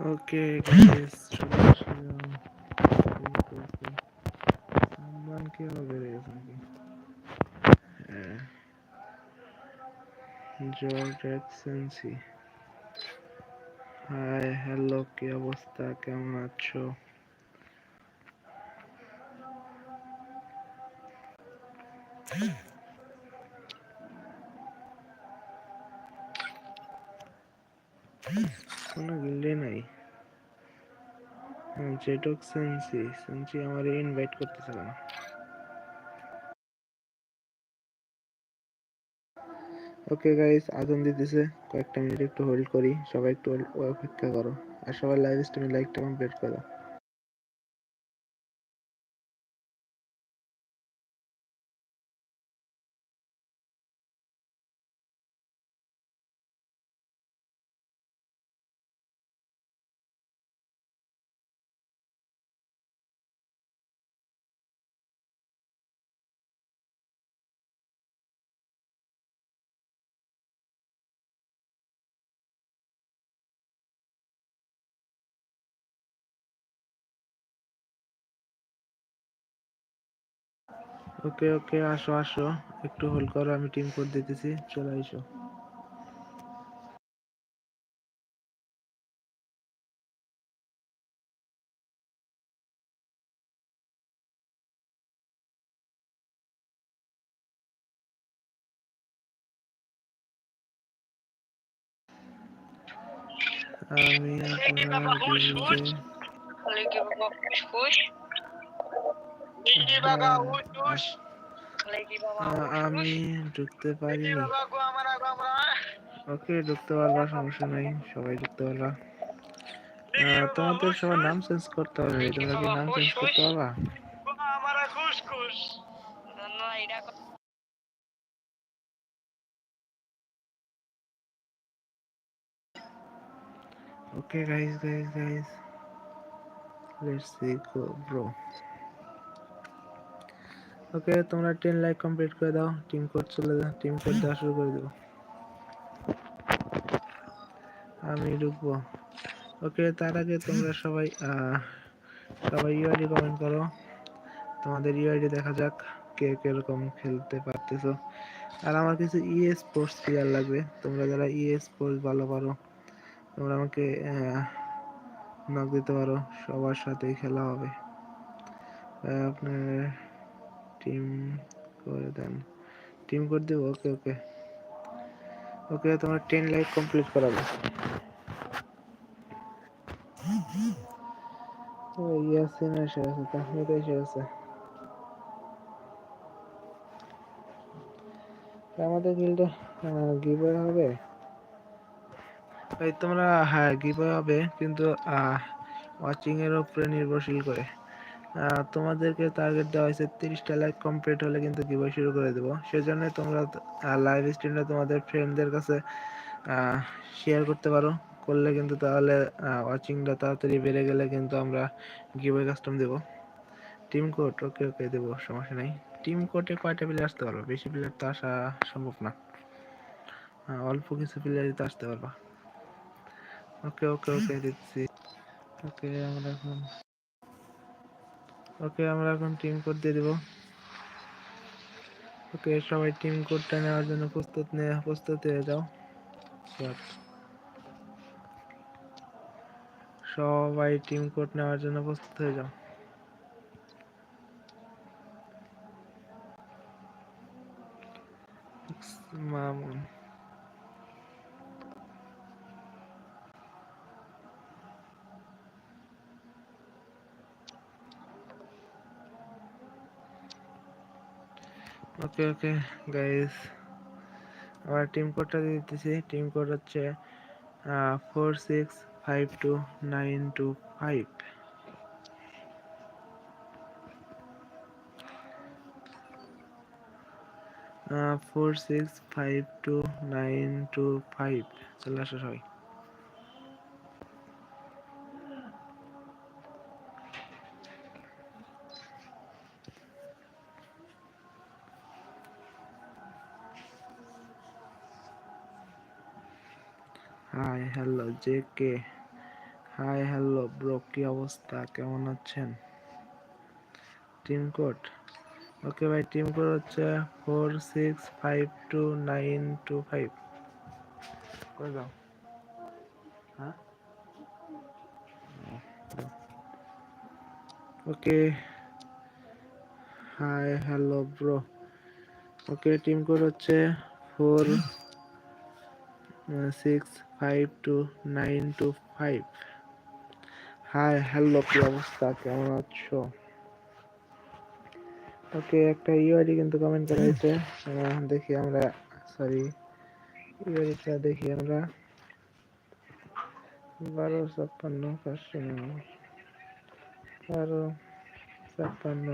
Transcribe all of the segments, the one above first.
Okay guys সম্মান কি আবার বেড়ে গেছে নাকি হ্যাঁ জর্জ এক্সেন্সি হাই হ্যালো কি অবস্থা কেমন আছো কোনো গিল্ডে নাই জেটক সেন্সি সেন্সি আমার ইনভাইট করতেছে কেন ওকে গাইস আগুন দিতেছে। কয়েকটা মিনিট একটু হোল্ড করি। সবাই একটু অপেক্ষা করো। আর সবাই লাইভ স্ট্রিমে লাইকটা কমপ্লিট করো। ওকে ওকে আসো আসো। একটু হোল্ড করো আমি টিম কোড দিতেছি। চলে আইসো। আমি আপনার আমি ঢুকতে mana. ওকে ঢুকতে পারবা সমস্যা নাই। সবাই ঢুকতে পারবা। তোমাদের সবার নাম চেঞ্জ করতে হবে। তোমরা কি নাম চেঞ্জ করতে পারবা? Gua mana kus kus. No, ida okay guys okay, তোমরা 10 লাইক কমপ্লিট করে দাও। টিম কোড চলে দাও, টিম কোড দেওয়া শুরু করে দেবো। আমি ঢুকবো। ওকে, তার আগে তোমরা সবাই সবাই ইউআইডি কমেন্ট করো। তোমাদের ইউআইডি দেখা যাক কে কীরকম খেলতে পারতেছো। আর আমার কিছু ইএ স্পোর্টস প্লেয়ার লাগবে। তোমরা যারা ইএ স্পোর্টস ভালো পারো, তোমরা আমাকে নক দিতে পারো। সবার সাথেই খেলা হবে। আপনার টিম করে দেন। টিম করে দেবো ওকে ওকে ওকে তোমার টেন লাইক কমপ্লিট করাবো। আমাদের গিল্ডে গিভওয়ে হবে? এই তোমরা হ্যাঁ গিভওয়ে হবে, কিন্তু ওয়াচিং এর উপরে নির্ভরশীল করে। তোমাদেরকে টার্গেট দেওয়া হয়েছে তিরিশটা লাইক কমপ্লিট হলে কিন্তু গিভওয়ে শুরু করে দেবো। সেজন্য তোমরা লাইভ স্ট্রিমটা তোমাদের ফ্রেন্ডদের কাছে শেয়ার করতে পারো। করলে কিন্তু তাহলে ওয়াচিংটা তাড়াতাড়ি বেড়ে গেলে কিন্তু আমরা গিভওয়ে কাস্টম দেবো। টিম কোড ওকে ওকে দেবো, সমস্যা নেই। টিম কোডে কয়টা প্লেয়ার আসতে পারবে? বেশি প্লেয়ার তো আসা সম্ভব না। অল্প কিছু প্লেয়ারই তো আসতে পারবা। ওকে ওকে ওকে দিচ্ছি। ওকে আমরা এখন ওকে আমরা এখন টিম কোড দিয়ে দেবো। ওকে সবাই টিম কোডটা নেওয়ার জন্য প্রস্তুত নে, প্রস্তুত হয়ে যাও। সবাই টিম কোড নেওয়ার জন্য প্রস্তুত হয়ে যাও। মামুন। ওকে ওকে গাইস আমরা টিম কোডটা দিয়ে দিতেছি। টিম কোড হচ্ছে four six five two nine two five four six five two nine two five চলে আসো সবাই hi hello, J K. Hi, hello, bro, কি অবস্থা? কেমন আছেন? Team code? ওকে ভাই, টিম কোড হচ্ছে four six five two nine two five. করে দাও। হ্যাঁ? Okay. Hi, hello, bro. Okay, team code হচ্ছে four six five two nine two five hi hello কি অবস্থা? কেমন আছো? ওকে একটা ইউআইডি কিন্তু কমেন্ট করা হয়েছে। দেখি, আমরা সরি ইউআইডিটা দেখি আমরা। বারো ছাপ্পান্ন পাঁচশো বারো ছাপ্পান্ন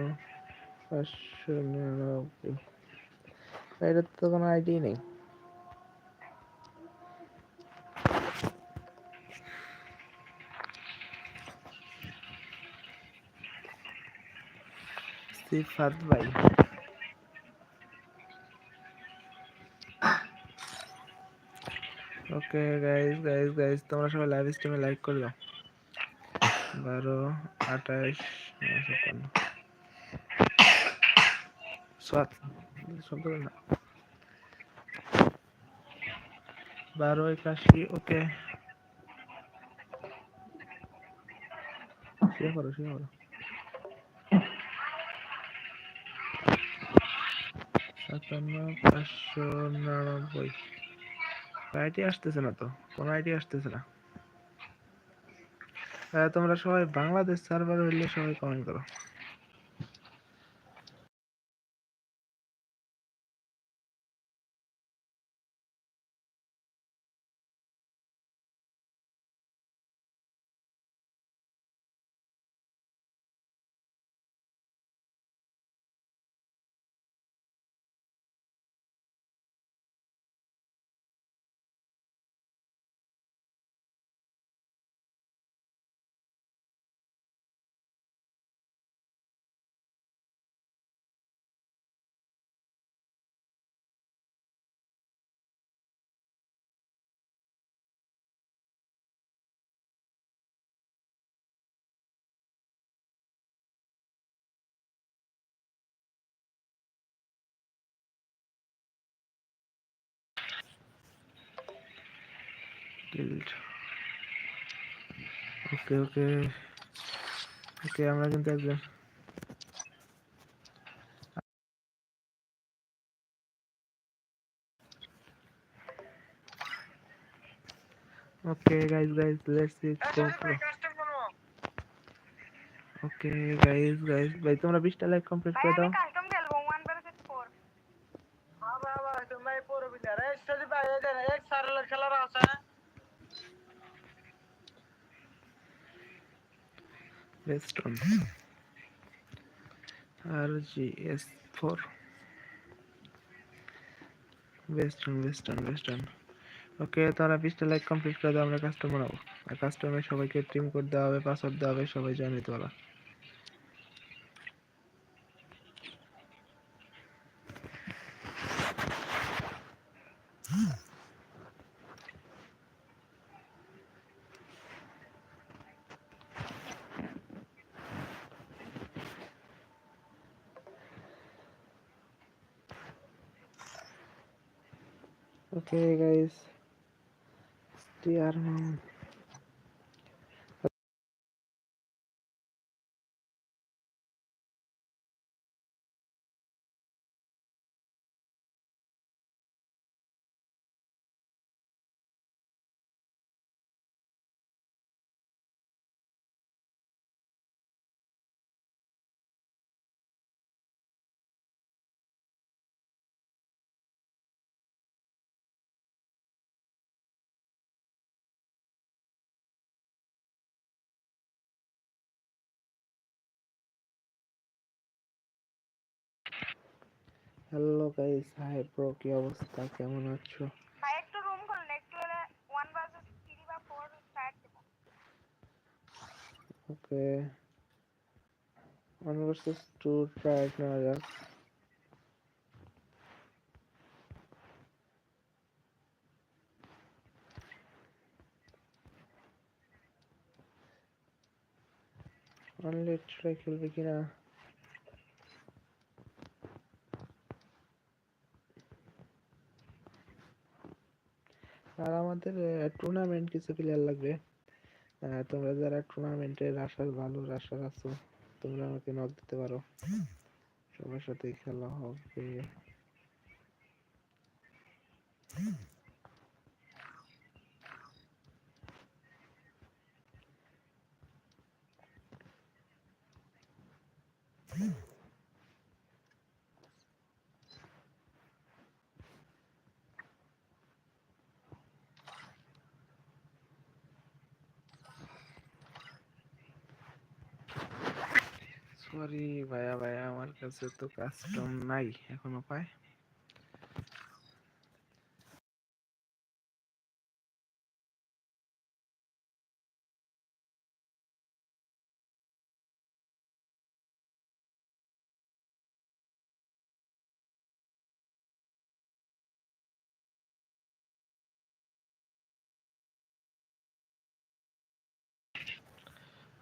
পাঁচশো নিরানব্বই। এটার তো কোনো আইডি নেই। সিফাত ভাই। ওকে গাইস গাইস গাইস তোমরা সবাই লাইভ স্ট্রিমে লাইক করে দাও বারো, আঠাশ সাত শব্দ না বারো, একাশি ওকে শুয়ে করো শুয়ে করো সাতান্ন পাঁচশো নিরানব্বই। আইটি আসতেছে না তো? কোনো আইটি আসতেছে না? তোমরা সবাই বাংলাদেশ সার্ভার হইলে সবাই কমেন্ট করো। guild ওকে ওকে ওকে আমরা কিন্তু একজন okay guys guys let's see custom করবো ওকে গাইস গাইস ভাই তোমরা 20টা লাইক কমপ্লিট করে দাও custom S four. Western western western okay তারা বিশটা লাইক কমপ্লিট করে দাও, আমরা কাস্টমার হব। আর কাস্টমে সবাইকে টিম কোড দেওয়া হবে পাসওয়ার্ড দেওয়া হবে, সবাই জয়েন হতে Okay guys, it's the. Hello guys hi bro কি অবস্থা? কেমন আছো? ভাই একটু রুম খুলুন একটু হলে ওয়ান ভার্সেস থ্রি বা ফোর স্টার্ট দেবো। Okay. One versus two try নেওয়া যাক অনলি ট্রাই খেলবে কিনা আর আমাদের টুর্নামেন্ট কিছু প্লেয়ার লাগবে। তোমরা যারা টুর্নামেন্টে রাশার ভালো রাশার আছো, তোমরা আমাকে নক দিতে পারো। সবার সাথে খেলা হবে। সরি ভাইয়া ভাইয়া আমার কাছে তো কাস্টম নাই এখনও পায়।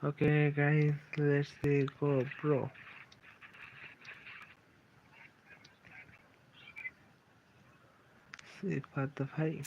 Okay, guys, let's see go, bro. See what the fight.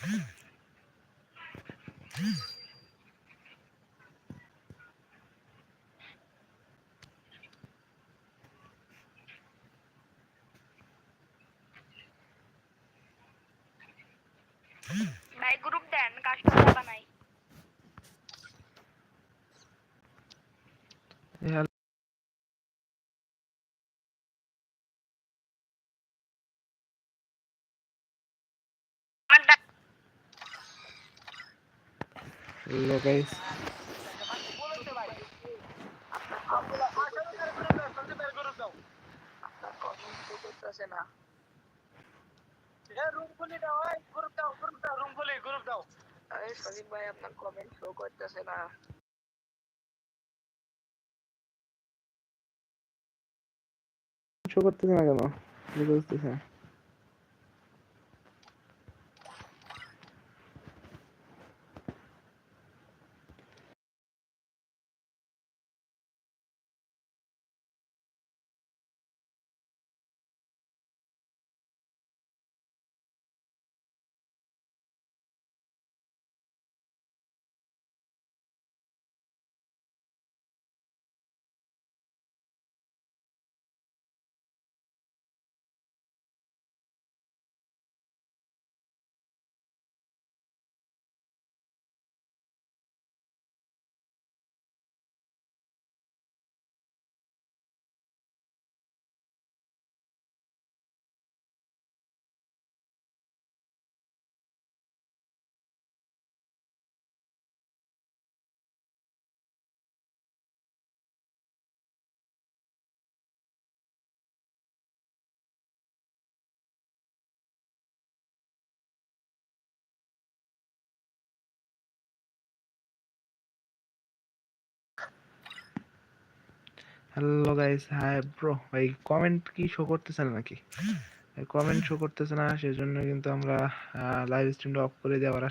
দাও আরে সজীব ভাই আপনার কমেন্ট শো করতেছে না শো করতেছে না কেন বুঝতে না। হ্যালো গাইস হাই ব্রো ভাই কমেন্ট কি শো করতেছেন নাকি? কমেন্ট শো করতেছে না, সেজন্য কিন্তু আমরা লাইভ স্ট্রিমটা অফ করে দেওয়ার